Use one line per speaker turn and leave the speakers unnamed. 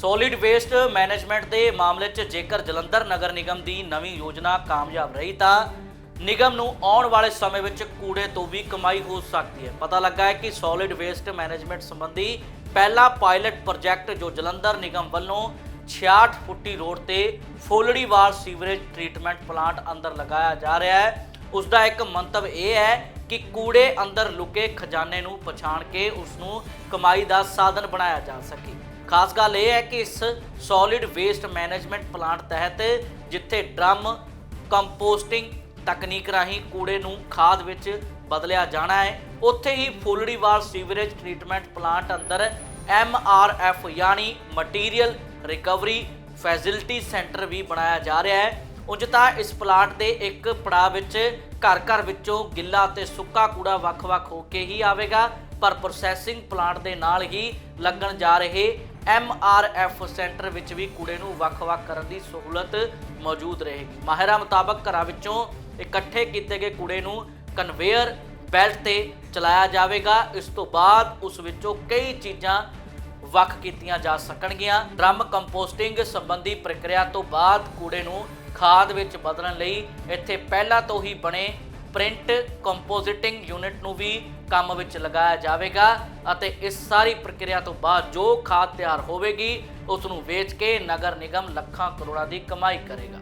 Solid waste management ਦੇ ਮਾਮਲੇ 'ਚ ਜੇਕਰ ਜਲੰਧਰ ਨਗਰ ਨਿਗਮ ਦੀ ਨਵੀਂ ਯੋਜਨਾ ਕਾਮਯਾਬ ਰਹੀ ਤਾਂ ਨਿਗਮ ਨੂੰ ਆਉਣ ਵਾਲੇ ਸਮੇਂ ਵਿੱਚ ਕੂੜੇ ਤੋਂ ਵੀ ਕਮਾਈ ਹੋ ਸਕਦੀ ਹੈ। ਪਤਾ ਲੱਗਾ ਹੈ ਕਿ ਸੋਲਿਡ ਵੇਸਟ ਮੈਨੇਜਮੈਂਟ ਸੰਬੰਧੀ ਪਹਿਲਾ ਪਾਇਲਟ ਪ੍ਰੋਜੈਕਟ ਜੋ ਜਲੰਧਰ ਨਿਗਮ ਵੱਲੋਂ 66 ਫੁੱਟੀ ਰੋਡ ਤੇ ਫੋਲੜੀਵਾਲ ਸੀਵਰੇਜ ਟ੍ਰੀਟਮੈਂਟ ਪਲਾਂਟ ਅੰਦਰ ਲਗਾਇਆ ਜਾ ਰਿਹਾ ਹੈ। ਉਸ ਦਾ ਇੱਕ ਮੰਤਵ ਇਹ ਹੈ ਕਿ ਕੂੜੇ ਅੰਦਰ ਲੁਕੇ ਖਜ਼ਾਨੇ ਨੂੰ ਪਛਾਣ ਕੇ ਉਸ ਨੂੰ ਕਮਾਈ ਦਾ ਸਾਧਨ ਬਣਾਇਆ ਜਾ ਸਕੇ। ਖਾਸ ਗੱਲ ਇਹ ਹੈ ਕਿ ਇਸ ਸੋਲਿਡ ਵੇਸਟ ਮੈਨੇਜਮੈਂਟ ਪਲਾਂਟ ਤਹਿਤ ਜਿੱਥੇ ਡਰਮ ਕੰਪੋਸਟਿੰਗ ਤਕਨੀਕ ਰਾਹੀਂ ਕੂੜੇ ਨੂੰ ਖਾਦ ਵਿੱਚ ਬਦਲਿਆ ਜਾਣਾ ਹੈ, ਉੱਥੇ ਹੀ ਫੁੱਲੜੀਵਾਲ ਸੀਵਰੇਜ ਟ੍ਰੀਟਮੈਂਟ ਪਲਾਂਟ ਅੰਦਰ ਐਫ ਯਾਨੀ ਮਟੀਰੀਅਲ ਰਿਕਵਰੀ ਫੈਸਿਲਿਟੀ ਸੈਂਟਰ ਵੀ ਬਣਾਇਆ ਜਾ ਰਿਹਾ ਹੈ। ਉਂਝ ਤਾਂ ਇਸ ਪਲਾਂਟ ਦੇ ਇੱਕ ਪੜਾਅ ਵਿੱਚ ਘਰ ਘਰ ਵਿੱਚੋਂ ਗਿੱਲਾ ਅਤੇ ਸੁੱਕਾ ਕੂੜਾ ਵੱਖ-ਵੱਖ ਹੋ ਕੇ ਹੀ ਆਵੇਗਾ, ਪਰ ਪ੍ਰੋਸੈਸਿੰਗ ਪਲਾਂਟ ਦੇ ਨਾਲ ਹੀ ਲੱਗਣ ਜਾ ਰਹੇ ਐਫ ਸੈਂਟਰ ਵਿੱਚ ਵੀ ਕੂੜੇ ਨੂੰ ਵੱਖ-ਵੱਖ ਕਰਨ ਦੀ ਸਹੂਲਤ ਮੌਜੂਦ ਰਹੇਗੀ। ਮਾਹਿਰਾਂ ਮੁਤਾਬਕ ਘਰਾਂ ਵਿੱਚੋਂ ਇਕੱਠੇ ਕੀਤੇ ਗਏ ਕੂੜੇ ਨੂੰ ਕਨਵੇਅਰ ਬੈਲਟ ਤੇ ਚਲਾਇਆ ਜਾਵੇਗਾ। ਇਸ ਤੋਂ ਬਾਅਦ ਉਸ ਵਿੱਚੋਂ ਕਈ ਚੀਜ਼ਾਂ ਵੱਖ ਕੀਤੀਆਂ ਜਾ ਸਕਣਗੀਆਂ। ਡਰਮ ਕੰਪੋਸਟਿੰਗ ਸੰਬੰਧੀ ਪ੍ਰਕਿਰਿਆ ਤੋਂ ਬਾਅਦ ਕੂੜੇ ਨੂੰ ਖਾਦ ਵਿੱਚ ਬਦਲਣ ਲਈ ਇੱਥੇ ਪਹਿਲਾਂ ਤੋਂ ਹੀ ਬਣੇ ਪ੍ਰਿੰਟ ਕੰਪੋਜ਼ਿਟਿੰਗ ਯੂਨਿਟ ਨੂੰ ਵੀ ਕੰਮ ਵਿੱਚ ਲਗਾਇਆ ਜਾਵੇਗਾ ਅਤੇ ਇਸ ਸਾਰੀ ਪ੍ਰਕਿਰਿਆ ਤੋਂ ਬਾਅਦ ਜੋ ਖਾਦ ਤਿਆਰ ਹੋਵੇਗੀ, ਉਸ ਨੂੰ ਵੇਚ ਕੇ ਨਗਰ ਨਿਗਮ ਲੱਖਾਂ ਕਰੋੜਾਂ ਦੀ ਕਮਾਈ ਕਰੇਗਾ।